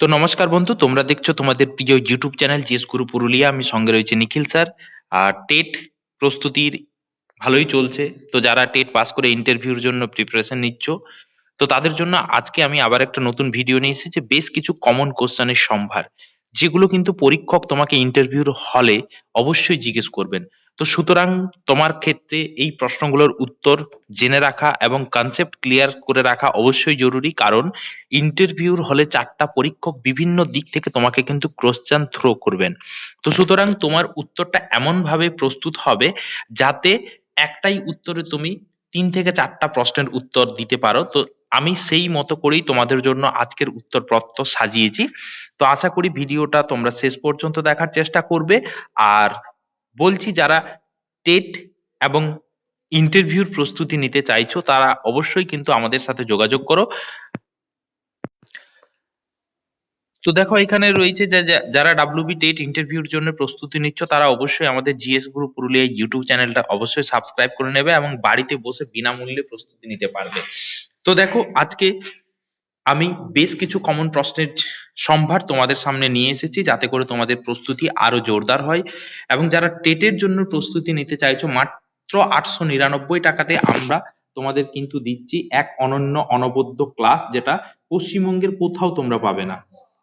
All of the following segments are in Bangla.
তো নমস্কার বন্ধু, তোমরা দেখছ তোমাদের প্রিয় ইউটিউব চ্যানেল জিএস গুরু পুরুলিয়া আমি সঙ্গে রয়েছে নিখিল স্যার। আর টেট প্রস্তুতির ভালোই চলছে। তো যারা টেট পাস করে ইন্টারভিউর জন্য প্রিপারেশন নিচ্ছ, তো তাদের জন্য আজকে আমি আবার একটা নতুন ভিডিও নিয়ে এসেছি, বেশ কিছু কমন কোশ্চেনের সম্ভার। যেগুলো কিন্তু পরীক্ষক তোমাকে ইন্টারভিউর হলে অবশ্যই জিজ্ঞেস করবেন। তো সুতরাং তোমার ক্ষেত্রে এই প্রশ্নগুলোর উত্তর জেনে রাখা এবং কনসেপ্ট ক্লিয়ার করে রাখা অবশ্যই জরুরি। কারণ ইন্টারভিউর হলে চারটা পরীক্ষক বিভিন্ন দিক থেকে তোমাকে কিন্তু কোশ্চেন থ্রো করবেন। তো সুতরাং তোমার উত্তরটা এমন ভাবে প্রস্তুত হবে যাতে একটাই উত্তরে তুমি তিন থেকে চারটা প্রশ্নের উত্তর দিতে পারো। তো আমি সেই মতো করেই তোমাদের জন্য আজকের উত্তরপত্র সাজিয়েছি। তো আশা করি ভিডিওটা তোমরা শেষ পর্যন্ত দেখার চেষ্টা করবে। আর বলছি, যারা টেট এবং ইন্টারভিউর প্রস্তুতি নিতে চাইছো, তারা অবশ্যই কিন্তু আমাদের সাথে যোগাযোগ করো। তো দেখো, এখানে রয়েছে যারা ডাব্লিউবি টেট ইন্টারভিউর জন্য প্রস্তুতি নিচ্ছ, তারা অবশ্যই আমাদের জিএস গ্রুপ পুরুলিয়া ইউটিউব চ্যানেলটা অবশ্যই সাবস্ক্রাইব করে নেবে এবং বাড়িতে বসে বিনামূল্যে প্রস্তুতি নিতে পারবে। তো দেখো, আজকে আমি বেশ কিছু কমন প্রশ্নের সম্ভার তোমাদের সামনে নিয়ে এসেছি, যাতে করে তোমাদের প্রস্তুতি আরও জোরদার হয়। এবং যারা টেটের জন্য প্রস্তুতি নিতে চাইছো, মাত্র আটশো নিরানব্বই টাকাতে আমরা তোমাদের কিন্তু দিচ্ছি এক অনন্য অনবদ্য ক্লাস যেটা পশ্চিমবঙ্গের কোথাও তোমরা পাবে না।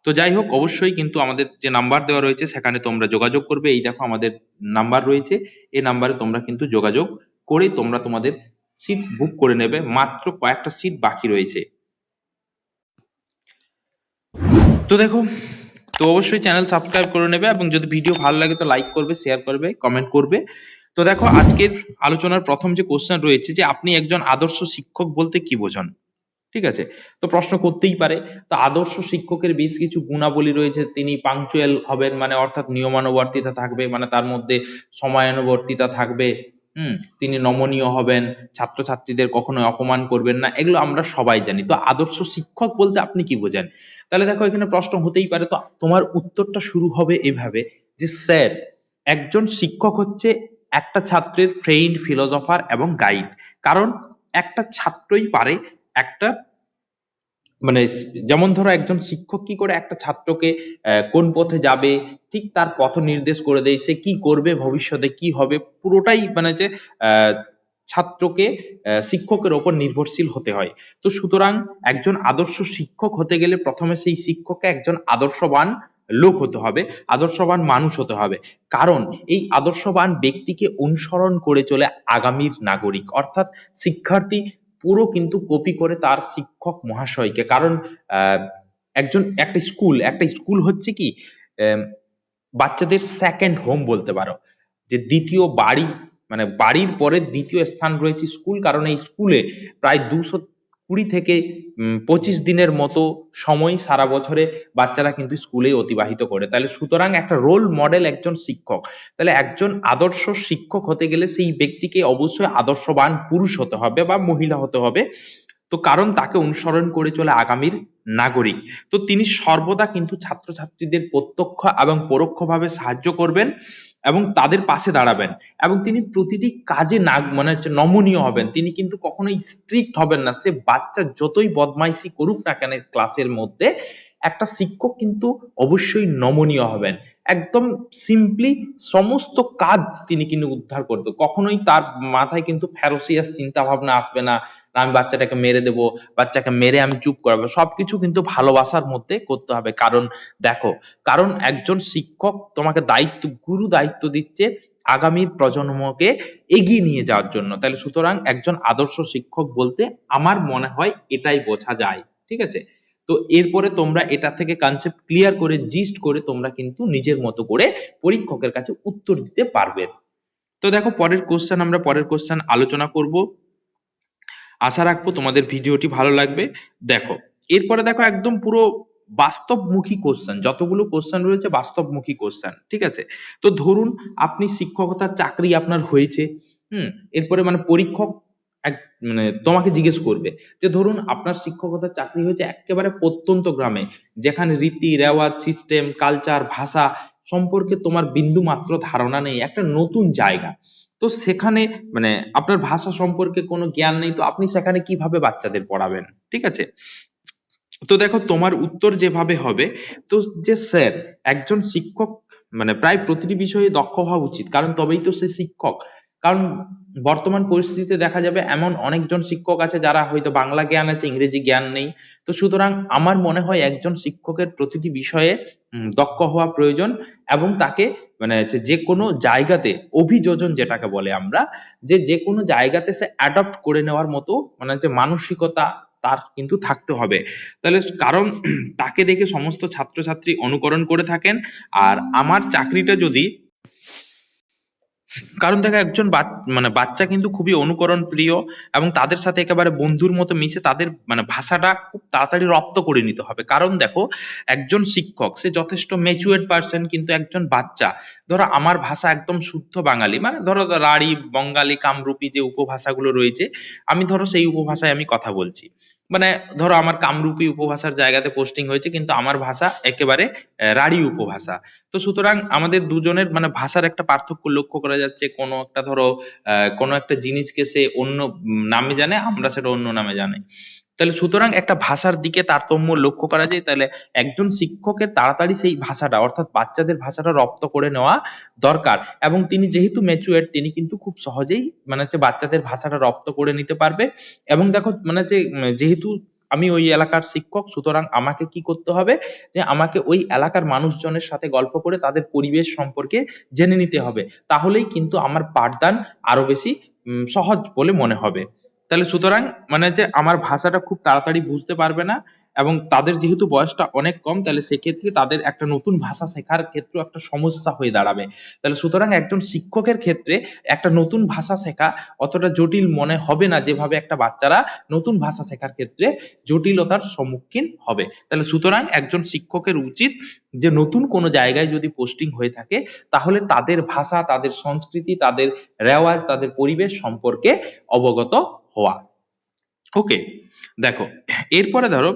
তো যাই হোক, অবশ্যই কিন্তু আমাদের যে নাম্বার দেওয়া রয়েছে, সেখানে তোমরা যোগাযোগ করবে। এই দেখো আমাদের নাম্বার রয়েছে। এই নাম্বারে তোমরা কিন্তু যোগাযোগ করে তোমরা তোমাদের সিট বুক করে নেবে। মাত্র কয়েকটা সিট বাকি রয়েছে। তো দেখো, তো অবশ্যই চ্যানেল সাবস্ক্রাইব করে নেবে এবং যদি ভিডিও ভালো লাগে তো লাইক করবে শেয়ার করবে কমেন্ট করবে। তো দেখো, আজকের আলোচনার প্রথম যে কোশ্চেন রয়েছে যে আপনি একজন আদর্শ শিক্ষক বলতে কি বোঝান? ঠিক আছে? তো প্রশ্ন করতেই পারে। তো আদর্শ শিক্ষকের বেশ কিছু গুণাবলী রয়েছে। তিনি পাংচুয়াল হবেন মানে অর্থাৎ নিয়মানুবর্তিতা থাকবে মানে তার মধ্যে সময়ানুবর্তিতা থাকবে। হুম, তিনি নমনীয় হবেন, ছাত্রছাত্রীদের কখনো অপমান করবেন না, এগুলো আমরা সবাই জানি। তো আদর্শ শিক্ষক বলতে আপনি কি বোঝেন? তাহলে দেখো, এখানে প্রশ্ন হতেই পারে, তো তোমার উত্তরটা শুরু হবে এভাবে, যে স্যার, একজন শিক্ষক হচ্ছে একটা ছাত্রের ফ্রেন্ড ফিলোজফার এবং গাইড কারণ একটা ছাত্রই পারে একটা মানে যেমন ধরো একজন শিক্ষক কি করে একটা ছাত্রকে কোন পথে যাবে, ঠিক তার পথ নির্দেশ করে দেয়, সে কি করবে, ভবিষ্যতে কি হবে, পুরোটাই মানে যে ছাত্রকে শিক্ষকের ওপর নির্ভরশীল হতে হয়। তো সুতরাং একজন আদর্শ শিক্ষক হতে গেলে প্রথমে সেই শিক্ষককে একজন আদর্শবান লোক হতে হবে, আদর্শবান মানুষ হতে হবে। কারণ এই আদর্শবান ব্যক্তিকে অনুসরণ করে চলে আগামীর নাগরিক, অর্থাৎ শিক্ষার্থী পুরো কিন্তু কপি করে তার শিক্ষক মহাশয়কে। কারণ একজন, একটা স্কুল একটা স্কুল হচ্ছে কি বাচ্চাদের সেকেন্ড হোম বলতে পারো। যে দ্বিতীয় বাড়ি মানে বাড়ির পরে দ্বিতীয় স্থান রয়েছে স্কুল কারণ এই স্কুলে প্রায় দুশো কুড়ি থেকে পঁচিশ দিনের মতো সময় সারা বছরে বাচ্চারা কিন্তু স্কুলে অতিবাহিত করে। তাহলে সুতরাং একটা রোল মডেল একজন শিক্ষক। তাহলে একজন আদর্শ শিক্ষক হতে গেলে সেই ব্যক্তিকে অবশ্যই আদর্শবান পুরুষ হতে হবে বা মহিলা হতে হবে। তো কারণ তাকে অনুসরণ করে চলে আগামীর নাগরিক। তো তিনি সর্বদা কিন্তু ছাত্রছাত্রীদের প্রত্যক্ষ এবং পরোক্ষভাবে সাহায্য করবেন। এবং তাদের পাশে দাঁড়াবেন এবং তিনি প্রতিটি কাজে নাগ মানে হচ্ছে নমনীয় হবেন। তিনি কিন্তু কখনোই স্ট্রিক্ট হবেন না। সে বাচ্চা যতই বদমাইশি করুক না কেন ক্লাসের মধ্যে একটা শিক্ষক কিন্তু অবশ্যই নমনীয় হবেন। একদম সিম্পলি সমস্ত কাজ তিনি কিন্তু উদ্ধার করতো। কখনোই তার মাথায় কিন্তু ফ্যারোসিয়াস চিন্তা ভাবনা আসবে না আমি বাচ্চাটাকে মেরে দেবো, বাচ্চাকে মেরে আমি চুপ করাবো। সবকিছু কিন্তু ভালোবাসার মধ্যে করতে হবে। কারণ দেখো, কারণ একজন শিক্ষক তোমাকে দায়িত্ব, গুরু দায়িত্ব দিচ্ছে আগামী প্রজন্মকে এগিয়ে নিয়ে যাওয়ার জন্য। তাহলে সুতরাং একজন আদর্শ শিক্ষক বলতে আমার মনে হয় এটাই বোঝা যায়। ঠিক আছে? তো এরপরে তোমরা এটা থেকে কনসেপ্ট ক্লিয়ার করে জিস্ট করে তোমরা কিন্তু নিজের মতো করে পরীক্ষকের কাছে উত্তর দিতে পারবে। তো দেখো পরের কোশ্চেন আমরা পরের কোশ্চেন আলোচনা করব। আশা রাখব তোমাদের ভিডিওটি ভালো লাগবে। দেখো, এরপরে দেখো একদম পুরো বাস্তবমুখী কোশ্চেন যতগুলো কোশ্চেন রয়েছে বাস্তবমুখী কোশ্চেন ঠিক আছে? তো ধরুন আপনি শিক্ষকতার চাকরি আপনার হয়েছে, হুম? এরপরে মানে পরীক্ষক এক মানে তোমাকে জিজ্ঞেস করবে যে ধরুন আপনার শিক্ষকতার চাকরি হয়েছে একেবারে প্রত্যন্ত গ্রামে, যেখানে রীতি, রেওয়াজ সিস্টেম কালচার ভাষা সম্পর্কে তোমার বিন্দু মাত্র ধারণা নেই, একটা নতুন জায়গা। তো সেখানে মানে আপনার ভাষা সম্পর্কে কোনো জ্ঞান নেই, তো আপনি সেখানে কীভাবে বাচ্চাদের পড়াবেন? ঠিক আছে? তো দেখো, তোমার উত্তর যেভাবে হবে, তো যে স্যার একজন শিক্ষক মানে প্রায় প্রতিটি বিষয়ে দক্ষ হওয়া উচিত, কারণ তবেই তো সে শিক্ষক। কারণ বর্তমান পরিস্থিতিতে দেখা যাবে এমন অনেকজন শিক্ষক আছে যারা হয়তো বাংলা জ্ঞান আছে, ইংরেজি জ্ঞান নেই। তো সুতরাং আমার মনে হয় একজন শিক্ষকের প্রতিটি বিষয়ে দক্ষ হওয়া প্রয়োজন এবং তাকে মানে হচ্ছে যে কোনো জায়গাতে অভিযোজন যেটাকে বলে আমরা, যে যে কোনো জায়গাতে সে অ্যাডপ্ট করে নেওয়ার মতো মানে হচ্ছে মানসিকতা তার কিন্তু থাকতে হবে। তাহলে কারণ তাকে দেখে সমস্ত ছাত্রছাত্রী অনুকরণ করে থাকেন। আর আমার চাকরিটা যদি কারণ দেখো একজন মানে বাচ্চা কিন্তু খুবই অনুকরণ প্রিয় এবং তাদের সাথে একেবারে বন্ধুর মতো মিশে তাদের মানে ভাষাটা খুব তাড়াতাড়ি রপ্ত করে নিতে হবে। কারণ দেখো, একজন শিক্ষক, সে যথেষ্ট ম্যাচুয়ার্ড পার্সন কিন্তু একজন বাচ্চা। ধরো আমার ভাষা একদম শুদ্ধ বাঙালি মানে ধরো রাঢ়ী, বঙ্গালী, কামরূপী যে উপভাষাগুলো রয়েছে, আমি ধরো সেই উপভাষায় আমি কথা বলছি। মানে ধরো আমার কামরূপী উপভাষার জায়গাতে পোস্টিং হয়েছে, কিন্তু আমার ভাষা একেবারে রাঢ়ী উপভাষা। তো সুতরাং আমাদের দুজনের মানে ভাষার একটা পার্থক্য লক্ষ্য করা যাচ্ছে, কোনো একটা ধরো কোনো একটা জিনিসকে সে অন্য নামে জানে, আমরা সেটা অন্য নামে জানি। তাহলে সুতরাং একটা ভাষার দিকে তারতম্য লক্ষ্য করা যায়, তাহলে একজন শিক্ষকের তাড়াতাড়ি সেই ভাষাটা, অর্থাৎ বাচ্চাদের ভাষাটা রপ্ত করে নেওয়া দরকার। এবং তিনি যেহেতু ম্যাচুয়ার তিনি কিন্তু খুব সহজেই মানে হচ্ছে বাচ্চাদের ভাষাটা রপ্ত করে নিতে পারবে। এবং দেখো মানে যে যেহেতু আমি ওই এলাকার শিক্ষক, সুতরাং আমাকে কি করতে হবে? যে আমাকে ওই এলাকার মানুষজনের সাথে গল্প করে তাদের পরিবেশ সম্পর্কে জেনে নিতে হবে। তাহলেই কিন্তু আমার পাঠদান আরও বেশি সহজ বলে মনে হবে। তাহলে সুতরাং মানে যে আমার ভাষাটা খুব তাড়াতাড়ি বুঝতে পারবে না এবং তাদের যেহেতু বয়সটা অনেক কম, তাহলে সেক্ষেত্রে তাদের একটা নতুন ভাষা শেখার ক্ষেত্রে একটা সমস্যা হয়ে দাঁড়াবে। তাহলে সুতরাং একজন শিক্ষকের ক্ষেত্রে একটা নতুন ভাষা শেখা অতটা জটিল মনে হবে না, যেভাবে একটা বাচ্চারা নতুন ভাষা শেখার ক্ষেত্রে জটিলতার সম্মুখীন হবে। তাহলে সুতরাং একজন শিক্ষকের উচিত যে নতুন কোনো জায়গায় যদি পোস্টিং হয়ে থাকে, তাহলে তাদের ভাষা, তাদের সংস্কৃতি, তাদের রেওয়াজ, তাদের পরিবেশ সম্পর্কে অবগত হওয়া। ওকে, দেখো, এরপরে ধরো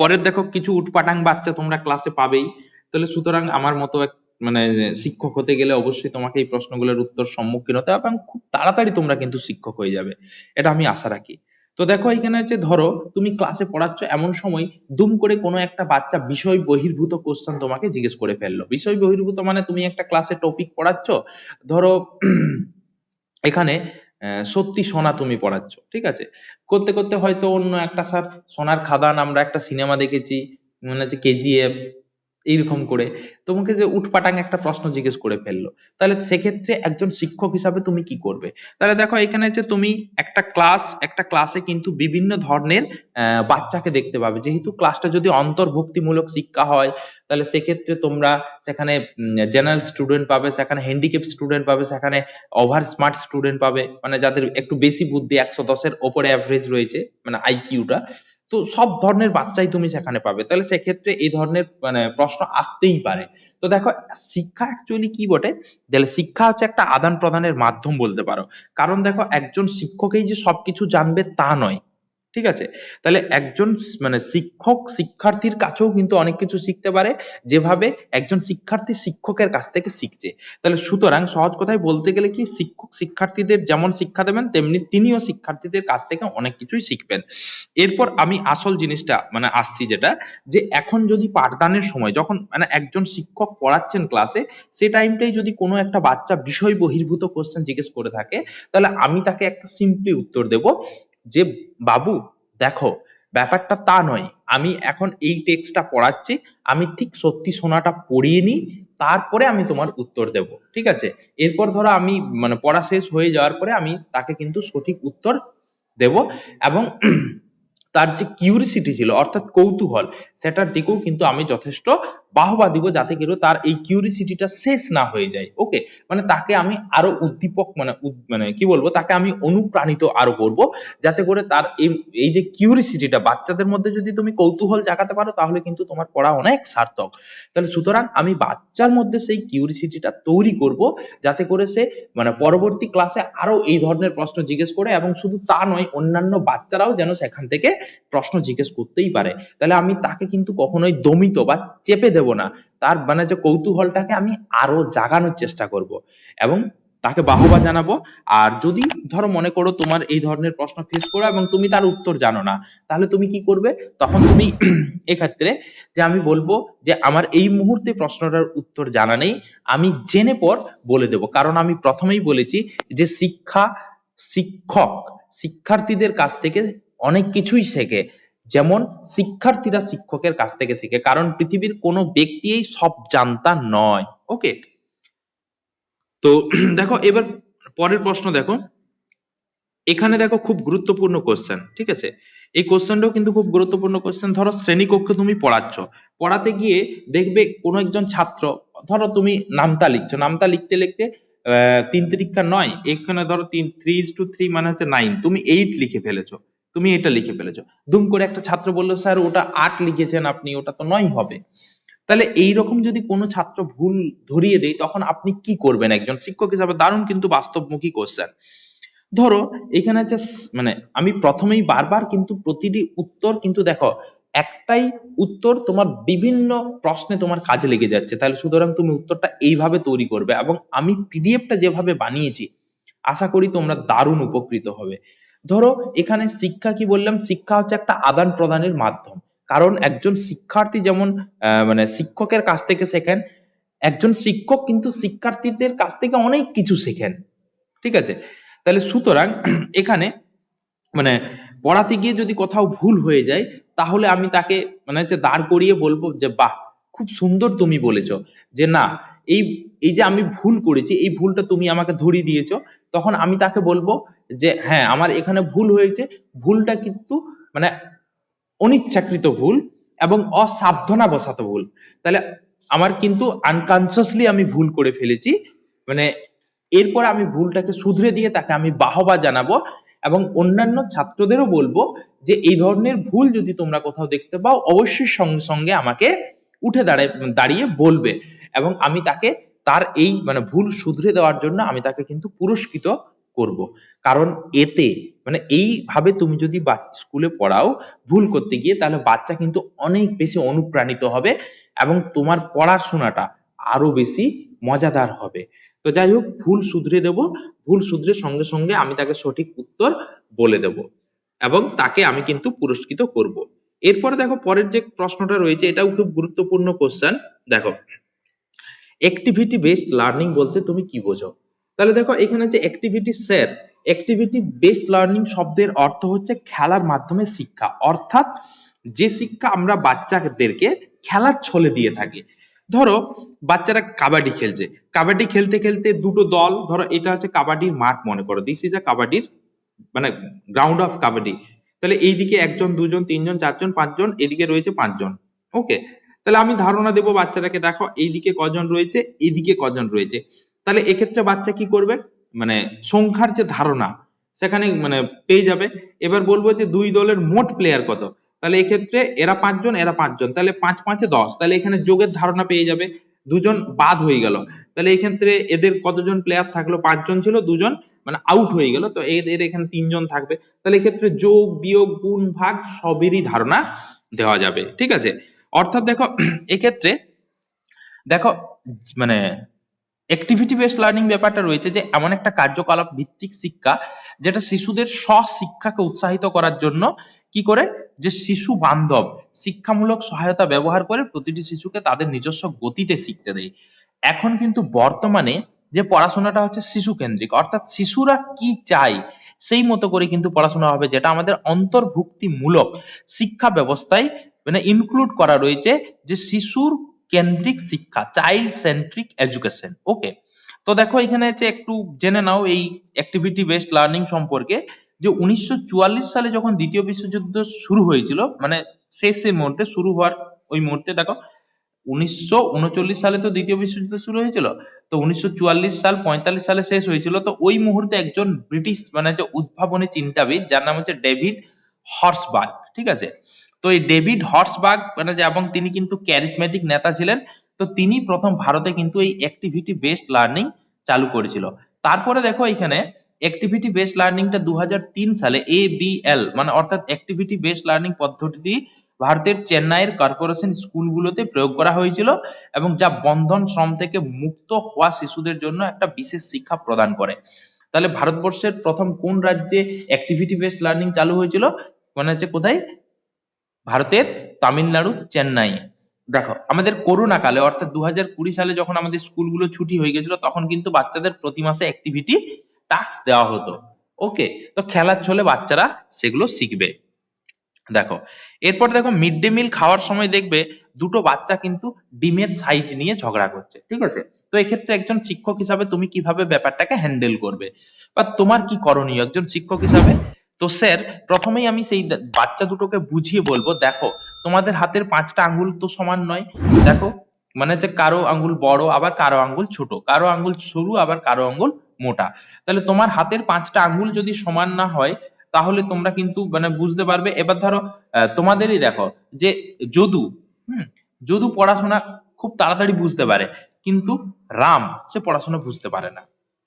পরের দেখো কিছু উটপাটাং বাচ্চা তোমরা ক্লাসে পাবেই। তাহলে সুতরাং আমার মতো এক মানে শিক্ষক হতে গেলে অবশ্যই তোমাকে এই প্রশ্নগুলোর উত্তর সম্মুখীন হতে হবে এবং খুব তাড়াতাড়ি তোমরা কিন্তু শিক্ষক হয়ে যাবে। এটা আমি আশা রাখি। তো দেখো এখানে হচ্ছে ধরো তুমি ক্লাসে পড়াচ্ছ এমন সময় দুম করে কোনো একটা বাচ্চা বিষয় বহির্ভূত কোশ্চেন তোমাকে জিজ্ঞেস করে ফেলল। বিষয় বহির্ভূত মানে তুমি একটা ক্লাসে টপিক পড়াচ্ছ, ধরো এখানে সত্যি সোনা তুমি পড়াচ্ছ ঠিক আছে? করতে করতে হয়তো অন্য একটা সোনার খাদান আমরা একটা সিনেমা দেখেছি, মনে হচ্ছে কেজিএফ এইরকম করে তোমাকে যে উটপাটাং একটা প্রশ্ন জিজ্ঞেস করে ফেলল। তাহলে সেক্ষেত্রে একজন শিক্ষক হিসাবে তুমি কি করবে? তাহলে দেখো এখানে যে তুমি একটা ক্লাস একটা ক্লাসে কিন্তু বিভিন্ন ধরনের বাচ্চাকে দেখতে পাবে। যেহেতু ক্লাসটা যদি অন্তর্ভুক্তিমূলক শিক্ষা হয়, তাহলে সেক্ষেত্রে তোমরা সেখানে জেনারেল স্টুডেন্ট পাবে, সেখানে হ্যান্ডিক্যাপ স্টুডেন্ট পাবে, সেখানে ওভার স্মার্ট স্টুডেন্ট পাবে। মানে যাদের একটু বেশি বুদ্ধি, একশো দশের ওপরে অ্যাভারেজ রয়েছে মানে আইকিউটা তো সব ধরনের বাচ্চাই তুমি সেখানে পাবে। তাহলে সেক্ষেত্রে এই ধরনের মানে প্রশ্ন আসতেই পারে। তো দেখো, শিক্ষা অ্যাকচুয়ালি কি বটে? তাহলে শিক্ষা হচ্ছে একটা আদান প্রদানের মাধ্যম বলতে পারো। কারণ দেখো, একজন শিক্ষকই যে সবকিছু জানবে তা নয়। ঠিক আছে? তাহলে একজন মানে শিক্ষক শিক্ষার্থীর কাছেও কিন্তু অনেক কিছু শিখতে পারে, যেভাবে একজন শিক্ষার্থী শিক্ষকের কাছ থেকে শিখছে। তাহলে সুতরাং সহজ কথায় বলতে গেলে কি, শিক্ষক শিক্ষার্থীদের যেমন শিক্ষা দেবেন, তেমনি তিনিও শিক্ষার্থীদের কাছ থেকে অনেক কিছুই শিখবেন। এরপর আমি আসল জিনিসটা মানে আসছি যেটা, যে এখন যদি পাঠদানের সময় যখন মানে একজন শিক্ষক পড়াচ্ছেন ক্লাসে সে টাইমটাই যদি কোনো একটা বাচ্চা বিষয় বহির্ভূত কোশ্চেন জিজ্ঞেস করে থাকে, তাহলে আমি তাকে একটা সিম্পলি উত্তর দেব যে, বাবু, দেখো, ব্যাপারটা তা নয়। আমি এখন এই টেক্সটটা পড়াচ্ছি, আমি ঠিক সত্যি সোনাটা পড়িয়ে নিই, তারপরে আমি তোমার উত্তর দেব। ঠিক আছে? এরপর ধরো আমি মানে পড়া শেষ হয়ে যাওয়ার পরে আমি তাকে কিন্তু সঠিক উত্তর দেব এবং তার যে কিউরিসিটি ছিল, অর্থাৎ কৌতূহল, সেটার দিকেও কিন্তু আমি যথেষ্ট বাহবা দিব যাতে কিন্তু তার এই কিউরিসিটিটা শেষ না হয়ে যায় ওকে মানে তাকে আমি আরও উদ্দীপক মানে মানে কি বলব, তাকে আমি অনুপ্রাণিত আরও করব, যাতে করে তার এই যে কিউরিসিটিটা বাচ্চাদের মধ্যে যদি তুমি কৌতূহল জাগাতে পারো, তাহলে কিন্তু তোমার পড়া অনেক সার্থক। তাহলে সুতরাং আমি বাচ্চার মধ্যে সেই কিউরিসিটিটা তৈরি করব, যাতে করে সে মানে পরবর্তী ক্লাসে আরও এই ধরনের প্রশ্ন জিজ্ঞেস করে এবং শুধু তা নয়, অন্যান্য বাচ্চারাও যেন সেখান থেকে প্রশ্ন জিজ্ঞেস করতেই পারে। তাহলে আমি তাকে কিন্তু কখনোই দমিত বা চেপে দেব না। তার মানে যে কৌতূহলটাকে আমি আরও জাগানোর চেষ্টা করব এবং তাকে বাহবা জানাব। আর যদি ধরো মনে করো তোমার এই ধরনের প্রশ্ন ফেস করো এবং তুমি তার উত্তর জানো না, তাহলে তুমি কি করবে? তখন তুমি এক্ষেত্রে যে আমি বলব যে আমার এই মুহূর্তে প্রশ্নটার উত্তর জানা নেই, আমি জেনে পর বলে দেব। কারণ আমি প্রথমেই বলেছি যে শিক্ষা, শিক্ষক, শিক্ষার্থীদের কাছ থেকে অনেক কিছুই শেখে। যেমন শিক্ষার্থীরা শিক্ষকের কাছ থেকে শিখে, কারণ পৃথিবীর কোনো ব্যক্তিই সব জানতা নয়। ওকে? তো দেখো, এবার পরের প্রশ্ন দেখো। এখানে দেখো খুব গুরুত্বপূর্ণ কোশ্চেন ঠিক আছে? এই কোশ্চেনটাও কিন্তু খুব গুরুত্বপূর্ণ কোশ্চেন ধরো, শ্রেণীকক্ষে তুমি পড়াচ্ছ। পড়াতে গিয়ে দেখবে কোনো একজন ছাত্র, ধরো তুমি নামতা লিখছো। নামতা লিখতে লিখতে তিন তিরিক্ষা নয়, এখানে ধরো তিন থ্রি টু থ্রি মানে হচ্ছে নাইন তুমি এইট লিখে ফেলেছো। তুমি এটা লিখে ফেলেছো। দুম করে একটা ছাত্র বলল, স্যার, ওটা আট লিখেছেন আপনি, ওটা তো নয় হবে। তাহলে এইরকম যদি কোনো ছাত্র ভুল ধরিয়ে দেয়, তখন আপনি কি করবেন একজন শিক্ষক হিসাবে? দারুণ কিন্তু বাস্তবমুখী কোশ্চেন ধরো, এখানে স- মানে আমি প্রথমেই বারবার কিন্তু প্রতিটি উত্তর কিন্তু দেখো, একটাই উত্তর তোমার বিভিন্ন প্রশ্নে তোমার কাজে লেগে যাচ্ছে। তাহলে সুতরাং তুমি উত্তরটা এইভাবে তৈরি করবে এবং আমি পিডিএফটা যেভাবে বানিয়েছি, আশা করি তোমরা দারুণ উপকৃত হবে। ধরো, এখানে শিক্ষা কি বললাম? শিক্ষা হচ্ছে একটা আদান প্রদানের মাধ্যম। কারণ একজন শিক্ষার্থী যেমন মানে শিক্ষকের কাছ থেকে শেখেন, একজন শিক্ষক কিন্তু শিক্ষার্থীদের কাছ থেকে অনেক কিছু শেখেন। ঠিক আছে? তাহলে সুতরাং এখানে মানে পড়াতে গিয়ে যদি কোথাও ভুল হয়ে যায়, তাহলে আমি তাকে মানে হচ্ছে দাঁড় করিয়ে বলব যে, বাহ, খুব সুন্দর তুমি বলেছ যে, না, এই এই যে আমি ভুল করেছি, এই ভুলটা তুমি আমাকে ধরিয়ে দিয়েছ তখন আমি তাকে বলব যে হ্যাঁ আমার এখানে ভুল হয়েছে। ভুলটা কিন্তু মানে অনিচ্ছাকৃত ভুল এবং অসাবধানবশত ভুল। তাহলে আমার কিন্তু আনকনসিয়াসলি আমি ভুল করে ফেলেছি। মানে এরপর আমি ভুলটাকে শুধরে দিয়ে তাকে আমি বাহবা জানাব এবং অন্যান্য ছাত্রদেরও বলব যে, এই ধরনের ভুল যদি তোমরা কোথাও দেখতে পাও, অবশ্যই সঙ্গে সঙ্গে আমাকে উঠে দাঁড়ায়, দাঁড়িয়ে বলবে। এবং আমি তাকে তার এই মানে ভুল শুধরে দেওয়ার জন্য আমি তাকে কিন্তু পুরস্কৃত করব। কারণ এতে মানে এইভাবে তুমি যদি স্কুলে পড়াও ভুল করতে গিয়ে তাহলে বাচ্চা কিন্তু অনেক বেশি অনুপ্রাণিত হবে এবং তোমার পড়াশোনাটা আরও বেশি মজাদার হবে। তো যাই হোক, ভুল শুধরে দেব, ভুল শুধরে সঙ্গে সঙ্গে আমি তাকে সঠিক উত্তর বলে দেব এবং তাকে আমি কিন্তু পুরস্কৃত করব। এরপরে দেখো, পরের যে প্রশ্নটা রয়েছে, এটাও খুব গুরুত্বপূর্ণ কোশ্চেন দেখো অ্যাক্টিভিটি বেসড লার্নিং বলতে তুমি কি বোঝো? তাহলে দেখো এখানে যে activity sir activity based learning শব্দের অর্থ হচ্ছে খেলার মাধ্যমে শিক্ষা। অর্থাৎ যে শিক্ষা আমরা বাচ্চাদেরকে খেলার ছলে দিয়ে থাকি। ধরো বাচ্চারা কাবাডি খেলছে। কাবাডি খেলতে খেলতে দুটো দল, ধরো এটা হচ্ছে কাবাডির মাঠ মনে করো। দিস ইজ আ কাবাডির মানে গ্রাউন্ড অফ কাবাডি। তাহলে এইদিকে একজন, দুজন, তিনজন, চারজন, পাঁচজন, এদিকে রয়েছে পাঁচজন। ওকে তাহলে আমি ধারণা দেবো বাচ্চাটাকে, দেখো এইদিকে কজন রয়েছে, এইদিকে কজন রয়েছে। তাহলে এক্ষেত্রে বাচ্চা কি করবে? মানে সংখ্যার যে ধারণা, সেখানে মানে পেয়ে যাবে। এবার বলব যে দুই দলের মোট প্লেয়ার কত? তাহলে এক্ষেত্রে এরা পাঁচজন এরা পাঁচজন। তাহলে পাঁচ, পাঁচে দশ। তাহলে এখানে যোগের ধারণা পেয়ে যাবে। দুজন বাদ হয়ে গেল। তাহলে এক্ষেত্রে এদের কতজন প্লেয়ার থাকল? পাঁচজন ছিল, দুজন মানে আউট হয়ে গেল। তো এদের এখানে তিনজন থাকবে। তাহলে এক্ষেত্রে যোগ, বিয়োগ, গুণ, ভাগ সবেরই ধারণা দেওয়া যাবে। ঠিক আছে? অর্থাৎ দেখো, এক্ষেত্রে দেখো মানে অ্যাক্টিভিটি বেসড লার্নিং ব্যাপারটা রয়েছে যে এমন একটা কার্যকলাপ ভিত্তিক শিক্ষা যেটা শিশুদের স্বশিক্ষাকে উৎসাহিত করার জন্য কি করে? যে শিশু বান্ধব শিক্ষামূলক সহায়তা ব্যবহার করে প্রতিটি শিশুকে তাদের নিজস্ব গতিতে শিখতে দেয়। এখন কিন্তু বর্তমানে যে পড়াশোনাটা হচ্ছে শিশু কেন্দ্রিক অর্থাৎ শিশুরা কি চায় সেই মতো করে কিন্তু পড়াশোনা হবে যেটা আমাদের অন্তর্ভুক্তিমূলক শিক্ষা ব্যবস্থায় মানে ইনক্লুড করা রয়েছে যে শিশুর কেন্দ্রিক শিক্ষা চাইল্ড সেন্ট্রিক এডুকেশন ওকে তো দেখো এখানে হচ্ছে একটু জেনে নাও এই অ্যাক্টিভিটি বেসড লার্নিং সম্পর্কে যে উনিশশো চুয়াল্লিশ সালে যখন দ্বিতীয় বিশ্বযুদ্ধ শুরু হয়েছিল মানে শেষের মুহূর্তে শুরু হওয়ার ওই মুহূর্তে দেখো, উনিশশো উনচল্লিশ সালে তো দ্বিতীয় বিশ্বযুদ্ধ শুরু হয়েছিল, তো উনিশশো চুয়াল্লিশ সাল পঁয়তাল্লিশ সালে শেষ হয়েছিল, তো ওই মুহূর্তে একজন ব্রিটিশ মানে যে উদ্ভাবনী চিন্তাবিদ যার নাম হচ্ছে ডেভিড হর্সবার্গ, ঠিক আছে? তো এই ডেভিড হর্সবার্গ মানে যে, এবং তিনি কিন্তু ক্যারিসমেটিক নেতা ছিলেন, তো তিনি প্রথম ভারতে কিন্তু এই অ্যাক্টিভিটি বেসড লার্নিং চালু করেছিল। তারপরে দেখো এখানে অ্যাক্টিভিটি বেসড লার্নিংটা দুহাজার তিন সালে এ বি এল মানে অর্থাৎ অ্যাক্টিভিটি বেসড লার্নিং পদ্ধতিটি ভারতের চেন্নাইয়ের কর্পোরেশন স্কুলগুলোতে প্রয়োগ করা হয়েছিল এবং যা বন্ধন শ্রম থেকে মুক্ত হওয়া শিশুদের জন্য একটা বিশেষ শিক্ষা প্রদান করে। তাহলে ভারতবর্ষের প্রথম কোন রাজ্যে অ্যাক্টিভিটি বেসড লার্নিং চালু হয়েছিল? মানে হচ্ছে কোথায়? ভারতের তামিলনাড়ু চেন্নাই। দেখো আমাদের করোনা কালে অর্থাৎ দু কুড়ি সালে যখন আমাদের স্কুলগুলো ছুটি হয়ে গেছিল তখন কিন্তু বাচ্চাদের প্রতি মাসে অ্যাক্টিভিটি টাস্ক দেওয়া হতো। ওকে তো খেলার ছলে বাচ্চারা সেগুলো শিখবে। দেখো এরপর দেখো মিড ডে মিল খাওয়ার সময় দেখবে দুটো বাচ্চা কিন্তু ডিমের সাইজ নিয়ে ঝগড়া করছে ঠিক আছে? তো এক্ষেত্রে একজন শিক্ষক হিসাবে তুমি কীভাবে ব্যাপারটাকে হ্যান্ডেল করবে? বা তোমার কি করণীয়? একজন শিক্ষক হিসাবে তো স্যার, প্রথমেই আমি সেই বাচ্চা দুটোকে বুঝিয়ে বলব, দেখো, তোমাদের হাতের পাঁচটা আঙ্গুল তো সমান নয়, দেখো মানে যে কারও আঙ্গুল বড়, আবার কারও আঙ্গুল ছোট, কারও আঙ্গুল সরু, আবার কারও আঙ্গুল মোটা। তাহলে তোমার হাতের পাঁচটা আঙ্গুল যদি সমান না হয়, তাহলে তোমরা কিন্তু মানে বুঝতে পারবে, এবার ধরো তোমাদেরই দেখো, যে যদু, হুম, যদু পড়াশোনা খুব তাড়াতাড়ি বুঝতে পারে, কিন্তু রাম সে পড়াশোনা বুঝতে পারে না।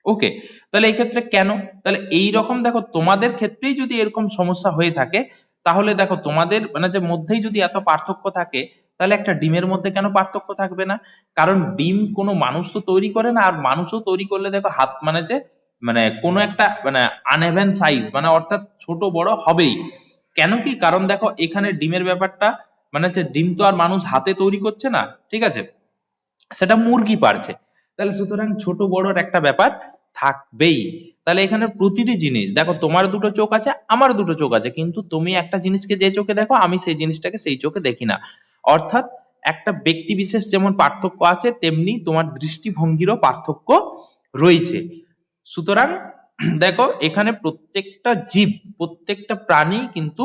ওকে তাহলে এই ক্ষেত্রে কেন? তাহলে এই রকম দেখো, তোমাদের ক্ষেত্রেই যদি এরকম সমস্যা হয়ে থাকে, তাহলে দেখো তোমাদের মানে যে মধ্যেই যদি এত পার্থক্য থাকে, তাহলে একটা ডিমের মধ্যে কেন পার্থক্য থাকবে না? কারণ ডিম কোনো মানুষ তো তৈরি করে না, আর মানুষও তৈরি করলে দেখো হাত মানে যে মানে কোনো একটা মানে আনএভেন সাইজ মানে অর্থাৎ ছোট বড় হবেই। কেন কি? কারণ দেখো এখানে ডিমের ব্যাপারটা মানে হচ্ছে ডিম তো আর মানুষ হাতে তৈরি করছে না, ঠিক আছে? সেটা মুরগি পারছে। তাহলে সুতরাং ছোট বড়র একটা ব্যাপার থাকবেই। তাহলে এখানে প্রতিটি জিনিস, দেখো তোমার দুটো চোখ আছে, আমার দুটো চোখ আছে, কিন্তু তুমি একটা জিনিসকে যে চোখে দেখো, আমি সেই জিনিসটাকে সেই চোখে দেখি না। অর্থাৎ একটা ব্যক্তি বিশেষ যেমন পার্থক্য আছে, তেমনি তোমার দৃষ্টিভঙ্গিরও পার্থক্য রয়েছে। সুতরাং, দেখো, এখানে প্রত্যেকটা জীব, প্রত্যেকটা প্রাণী কিন্তু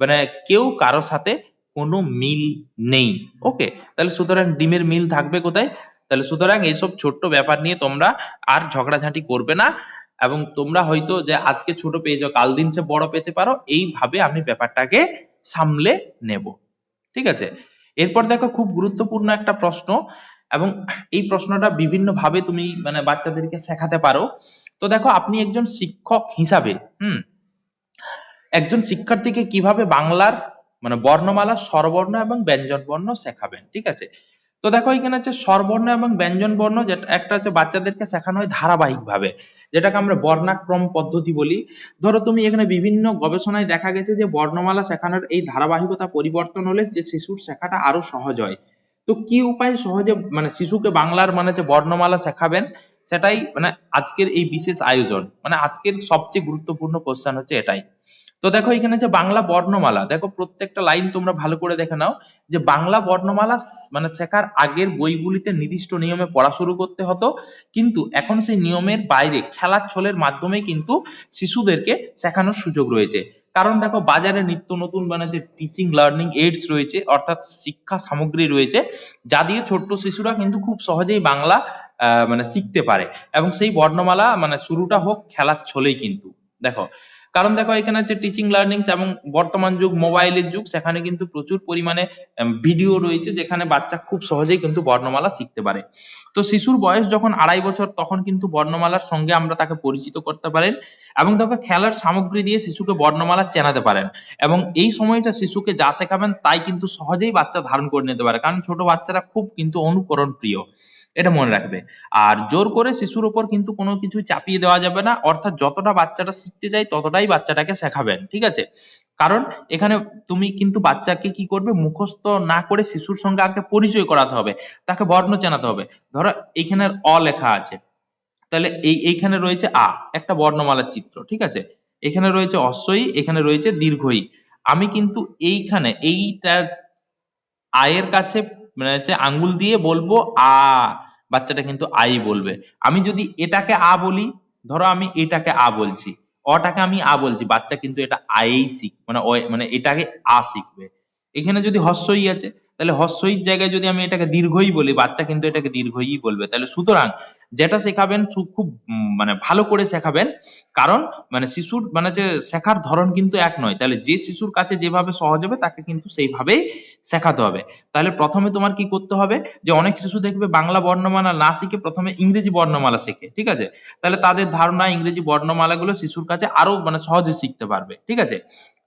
মানে কেউ কারও সাথে কোনো মিল নেই। ওকে? তাহলে সুতরাং ডিমের মিল থাকবে কোথায়? তাহলে সুতরাং এইসব ছোট্ট ব্যাপার নিয়ে তোমরা আর ঝগড়াঝাঁটি করবে না এবং তোমরা হয়তো যে আজকে ছোট পেয়েছ কাল দিন সে বড় পেতে পারো, এইভাবে আমি ব্যাপারটাকে সামলে নেব। ঠিক আছে? এরপর দেখো খুব গুরুত্বপূর্ণ একটা প্রশ্ন এবং এই প্রশ্নটা বিভিন্ন ভাবে তুমি মানে বাচ্চাদেরকে শেখাতে পারো। তো দেখো, আপনি একজন শিক্ষক হিসাবে, হুম, একজন শিক্ষার্থীকে কীভাবে বাংলার মানে বর্ণমালা, স্বরবর্ণ এবং ব্যঞ্জন বর্ণ শেখাবেন? ঠিক আছে? তো দেখো এখানে হচ্ছে স্বরবর্ণ এবং ব্যঞ্জন বর্ণ যেটা, একটা হচ্ছে বাচ্চাদেরকে শেখানো হয় ধারাবাহিক ভাবে যেটাকে আমরা বর্ণাক্রম পদ্ধতি বলি। ধরো তুমি এখানে বিভিন্ন গবেষণায় দেখা গেছে যে বর্ণমালা শেখানোর এই ধারাবাহিকতা পরিবর্তন হলে যে শিশুর শেখাটা আরও সহজ হয়। তো কি উপায় সহজে মানে শিশুকে বাংলার মানে যে বর্ণমালা শেখাবেন? সেটাই মানে আজকের এই বিশেষ আয়োজন। মানে আজকের সবচেয়ে গুরুত্বপূর্ণ কোশ্চেন হচ্ছে এটাই। তো দেখো এখানে যে বাংলা বর্ণমালা, দেখো প্রত্যেকটা লাইন তোমরা ভালো করে দেখে নাও, যে বাংলা বর্ণমালা মানে শেখার আগের বইগুলিতে নির্দিষ্ট নিয়মে পড়া শুরু করতে হতো, কিন্তু এখন সেই নিয়মের বাইরে খেলার ছলের মাধ্যমে কিন্তু শিশুদেরকে শেখানোর সুযোগ রয়েছে। কারণ দেখো বাজারে নিত্য নতুন মানে যে টিচিং লার্নিং এইডস রয়েছে, অর্থাৎ শিক্ষা সামগ্রী রয়েছে, যা দিয়ে ছোট্ট শিশুরা কিন্তু খুব সহজেই বাংলা মানে শিখতে পারে। এবং সেই বর্ণমালা মানে শুরুটা হোক খেলার ছলেই কিন্তু। দেখো কারণ দেখো এখানে হচ্ছে টিচিং লার্নিং এবং বর্তমান যুগ মোবাইলের যুগ, সেখানে কিন্তু প্রচুর পরিমাণে ভিডিও রয়েছে যেখানে বাচ্চা খুব সহজেই কিন্তু বর্ণমালা শিখতে পারে। তো শিশুর বয়স যখন আড়াই বছর, তখন কিন্তু বর্ণমালার সঙ্গে আমরা তাকে পরিচিত করতে পারেন এবং তাকে খেলার সামগ্রী দিয়ে শিশুকে বর্ণমালা চেনাতে পারেন এবং এই সময়টা শিশুকে যা শেখাবেন তাই কিন্তু সহজেই বাচ্চা ধারণ করে নিতে পারে। কারণ ছোট বাচ্চারা খুব কিন্তু অনুকরণ প্রিয় এটা মনে রাখবে। আর জোর করে শিশুর উপর কিন্তু কোনো কিছু চাপিয়ে দেওয়া যাবে না, অর্থাৎ যতটা বাচ্চাটা শিখতে চাই ততটাই বাচ্চাটাকে শেখাবেন, ঠিক আছে? কারণ এখানে তুমি কিন্তু বাচ্চাকে কি করবে? মুখস্থ না করে শিশুর সঙ্গে আগে পরিচয় করাতে হবে, তাকে বর্ণ চেনাতে হবে। ধরো এইখানে অ লেখা আছে, তাহলে এই এইখানে রয়েছে আ, একটা বর্ণমালার চিত্র, ঠিক আছে? এখানে রয়েছে অশ্বই এখানে রয়েছে দীর্ঘই আমি কিন্তু এইখানে এইটা আয়ের কাছে মানে হচ্ছে আঙ্গুল দিয়ে বলব আ, বাচ্চাটা কিন্তু আই বলবে। আমি যদি এটাকে আ বলি, ধরো আমি এটাকে আ বলছি, অটাকে আমি আ বলছি, বাচ্চা কিন্তু এটা আই শিখ মানে মানে এটাকে আ শিখবে। এখানে যদি হস্যই আছে, তাহলে হস্যইর জায়গায় যদি আমি এটাকে দীর্ঘই বলি, বাচ্চা কিন্তু এটাকে দীর্ঘই বলবে। তাহলে সুতরাং যেটা শেখাবেন খুব মানে ভালো করে শেখাবেন। কারণ মানে শিশুর মানে যে শেখার ধরন কিন্তু এক নয়। তাহলে যে শিশুর কাছে যেভাবে সহজ হবে, তাকে কিন্তু সেইভাবেই শেখাতে হবে। তাহলে প্রথমে তোমার কি করতে হবে? যে অনেক শিশু দেখবে বাংলা বর্ণমালা না শিখে প্রথমে ইংরেজি বর্ণমালা শেখে, ঠিক আছে? তাহলে তাদের ধারণা ইংরেজি বর্ণমালাগুলো শিশুর কাছে আরও মানে সহজে শিখতে পারবে, ঠিক আছে?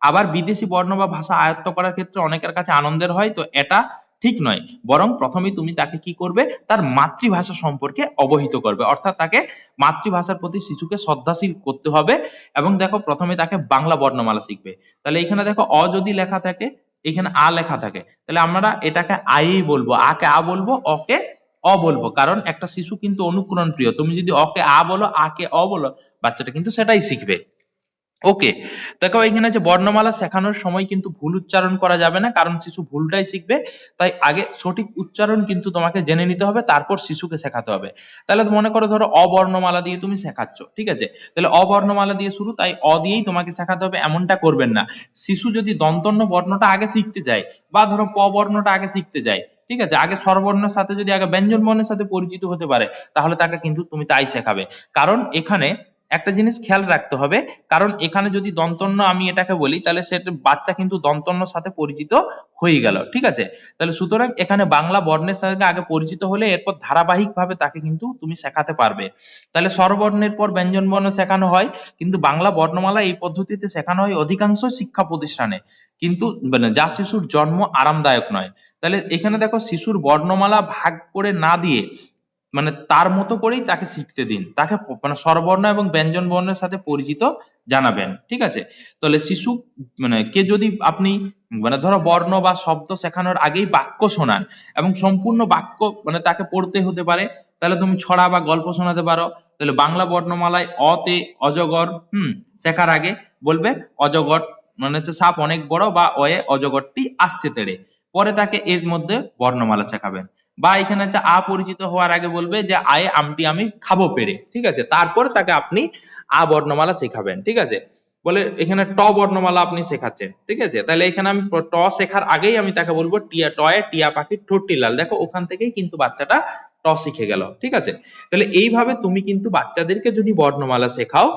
আবার বিদেশি বর্ণ বা ভাষা আয়ত্ত করার ক্ষেত্রে অনেকের কাছে আনন্দের হয়, তো এটা ঠিক নয়। বরং প্রথমে তুমি তাকে কি করবে? তার মাতৃভাষা সম্পর্কে অবহিত করবে। অর্থাৎ তাকে মাতৃভাষার প্রতি শিশুকে শ্রদ্ধাশীল করতে হবে এবং দেখো প্রথমে তাকে বাংলা বর্ণমালা শিখবে। তাহলে এখানে দেখো অ যদি লেখা থাকে, এখানে আ লেখা থাকে। তাহলে আমরা এটাকে আই বলব। আকে আ বলব অকে অ বলব। কারণ একটা শিশু কিন্তু অনুকরণ প্রিয় তুমি যদি অকে আ বলো আকে অ বলো, বাচ্চাটা কিন্তু সেটাই শিখবে। ওকে দেখো এখানে যে বর্ণমালা শেখানোর সময় কিন্তু ভুল উচ্চারণ করা যাবে না, কারণ শিশু ভুলটাই শিখবে, তাই আগে সঠিক উচ্চারণ কিন্তু তোমাকে জেনে নিতে হবে, তারপর শিশুকে শেখাতে হবে। তাহলে মনে করো ধরো অবর্ণমালা দিয়ে তুমি শেখাচ্ছ, ঠিক আছে? তাহলে অবর্ণমালা দিয়ে শুরু, তাই অ দিয়েই তোমাকে শেখাতে হবে, এমনটা করবেন না। শিশু যদি দন্তন্য বর্ণটা আগে শিখতে যায়, বা ধরো প বর্ণটা আগে শিখতে যায়, ঠিক আছে? আগে স্বরবর্ণের সাথে যদি আগে ব্যঞ্জন বর্ণের সাথে পরিচিত হতে পারে, তাহলে তাকে কিন্তু তুমি তাই শেখাবে। কারণ এখানে একটা জিনিস খেয়াল রাখতে হবে, কারণ এখানে যদি দন্তন্য আমি এটাকে বলি, তাহলে সেটা বাচ্চা কিন্তু দন্তন্যর সাথে পরিচিত হয়ে গেল, ঠিক আছে? তাহলে সুতরাং এখানে বাংলা বর্ণের সাথে আগে পরিচিত হলে এরপর ধারাবাহিক ভাবে তাকে কিন্তু তুমি শেখাতে পারবে। তাহলে স্বরবর্ণের পর ব্যঞ্জন বর্ণ শেখানো হয়, কিন্তু বাংলা বর্ণমালা এই পদ্ধতিতে শেখানো হয় অধিকাংশ শিক্ষা প্রতিষ্ঠানে। কিন্তু মানে যা শিশুর জন্ম আরামদায়ক নয়। তাহলে এখানে দেখো, শিশুর বর্ণমালা ভাগ করে না দিয়ে মানে তার মতো করেই তাকে শিখতে দিন। তাকে মানে স্বরবর্ণ এবং ব্যঞ্জন বর্ণের সাথে পরিচিত জানাবেন, ঠিক আছে? তাহলে শিশু মানে কে যদি আপনি মানে ধরো বর্ণ বা শব্দ শেখানোর আগেই বাক্য শোনান এবং সম্পূর্ণ বাক্য মানে তাকে পড়তে হতে পারে, তাহলে তুমি ছড়া বা গল্প শোনাতে পারো। তাহলে বাংলা বর্ণমালায় অতে অজগর, হুম, শেখার আগে বলবে অজগর মানে হচ্ছে সাপ অনেক বড় বা অয়ে অজগরটি আসছে তেড়ে। পরে তাকে এর মধ্যে বর্ণমালা শেখাবেন। বা এখানে হচ্ছে আ পরিচিত হওয়ার আগে বলবে যে, আয়ে, আমটি আমি খাব পেরে। ঠিক আছে? তারপরে তাকে আপনি আ বর্ণমালা শেখাবেন। ঠিক আছে? বলে, এখানে ট বর্ণমালা আপনি শেখাচ্ছেন। ঠিক আছে? তাহলে এখানে আমি ট শেখার আগেই আমি তাকে বলব, টিয়া টয়ে, টিয়া পাখির ঠোঁটটি লাল। দেখো, ওখান থেকেই কিন্তু বাচ্চাটা ট শিখে গেল। ঠিক আছে? তাহলে এইভাবে তুমি কিন্তু বাচ্চাদেরকে যদি বর্ণমালা শেখাও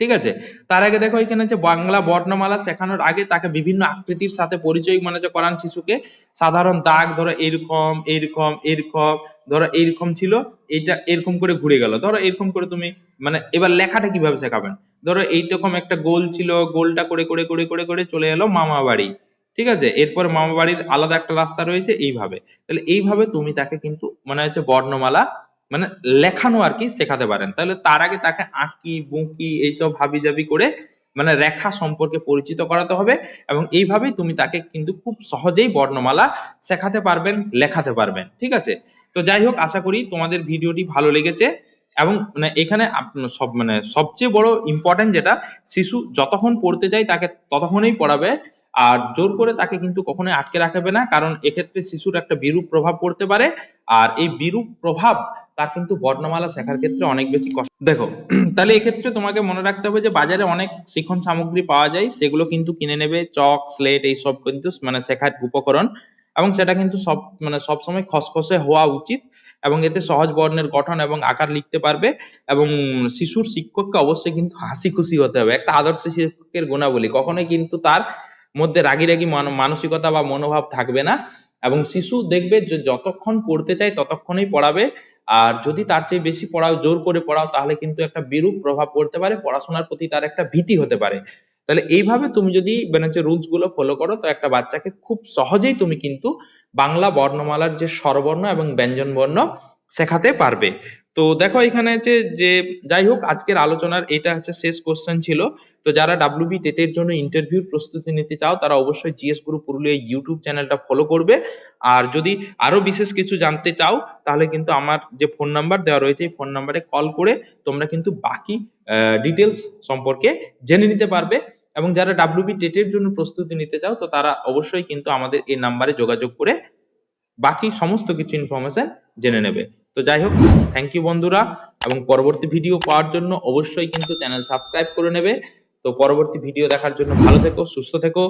ঠিক আছে? তার আগে দেখো এখানে যে বাংলা বর্ণমালা শেখানোর আগে তাকে বিভিন্ন আকৃতির সাথে পরিচয় মানে যে করান শিশুকে, সাধারণ দাগ ধরো এরকম এরকম এরকম, ধরো এরকম ছিল, এইটা এরকম করে ঘুরে গেল। ধরো এরকম করে তুমি মানে এবার লেখাটা কীভাবে শেখাবেন? ধরো এইরকম একটা গোল ছিল, গোলটা করে করে করে করে করে চলে এলো মামা বাড়ি। ঠিক আছে? এরপর মামা বাড়ির আলাদা একটা রাস্তা রয়েছে, এইভাবে। তাহলে এইভাবে তুমি তাকে কিন্তু মানে হচ্ছে বর্ণমালা মানে লেখানো আর কি শেখাতে পারেন। তাহলে তার আগে তাকে আঁকি, বুঁকি এইসব হাবি জাবি করে মানে রেখা সম্পর্কে পরিচিত করাতে হবে এবং এইভাবেই তুমি তাকে কিন্তু খুব সহজেই বর্ণমালা শেখাতে পারবেন, লেখাতে পারবেন। ঠিক আছে? তো যাই হোক, আশা করি তোমাদের ভিডিওটি ভালো লেগেছে এবং মানে এখানে সব মানে সবচেয়ে বড় ইম্পর্টেন্ট যেটা, শিশু যতক্ষণ পড়তে যায় তাকে ততক্ষণই পড়াবে আর জোর করে তাকে কিন্তু কখনোই আটকে রাখবে না, কারণ এক্ষেত্রে শিশুর একটা বিরূপ প্রভাব পড়তে পারে। আর এই বিরূপ প্রভাব তার কিন্তু বর্ণমালা শেখার ক্ষেত্রে অনেক বেশি কষ্ট। দেখো তাহলে এক্ষেত্রে তোমাকে মনে রাখতে হবে যে বাজারে অনেক শিক্ষণ সামগ্রী পাওয়া যায়, সেগুলো কিন্তু কিনে নেবে, চক, স্লেট এইসব কিন্তু মানে শেখার উপকরণ এবং সেটা কিন্তু সব মানে সবসময় খসখসে হওয়া উচিত এবং এতে সহজ বর্ণের গঠন এবং আকার লিখতে পারবে এবং শিশুর শিক্ষককে অবশ্যই কিন্তু হাসি খুশি হতে হবে। একটা আদর্শ শিক্ষকের গুণাবলী, কখনোই কিন্তু তার মধ্যে রাগি রাগি মান- মানসিকতা বা মনোভাব থাকবে না এবং শিশু দেখবে যে যতক্ষণ পড়তে চায় ততক্ষণই পড়াবে আর যদি তার চেয়ে বেশি পড়াও, জোর করে পড়াও, তাহলে কিন্তু একটা বিরূপ প্রভাব পড়তে পারে, পড়াশোনার প্রতি তার একটা ভীতি হতে পারে। তাহলে এইভাবে তুমি যদি মানে যে রুলসগুলো ফলো করো, তো একটা বাচ্চাকে খুব সহজেই তুমি কিন্তু বাংলা বর্ণমালার যে স্বরবর্ণ এবং ব্যঞ্জন বর্ণ শেখাতে পারবে। তো দেখো এখানে যে যে যাই হোক, আজকের আলোচনার এটা হচ্ছে শেষ কোশ্চেন ছিল। তো যারা ডাব্লিউবি টেটের জন্য ইন্টারভিউর প্রস্তুতি নিতে চাও, তারা অবশ্যই জিএস গ্রুপ পুরুলিয়া ইউটিউব চ্যানেলটা ফলো করবে। আর যদি আরও বিশেষ কিছু জানতে চাও, তাহলে কিন্তু আমার যে ফোন নাম্বার দেওয়া রয়েছে, এই ফোন নাম্বারে কল করে তোমরা কিন্তু বাকি ডিটেলস সম্পর্কে জেনে নিতে পারবে। এবং যারা ডাব্লিউবি টেটের জন্য প্রস্তুতি নিতে চাও, তো তারা অবশ্যই কিন্তু আমাদের এই নাম্বারে যোগাযোগ করে বাকি সমস্ত কিছু ইনফরমেশন জেনে নেবে। তো যাই হোক থ্যাংক ইউ বন্ধুরা, এবং পরবর্তী ভিডিও পাওয়ার জন্য অবশ্যই কিন্তু চ্যানেল সাবস্ক্রাইব করে নেবে। তো পরবর্তী ভিডিও দেখার জন্য ভালো থেকো, সুস্থ থেকো।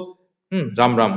হুম, রাম রাম।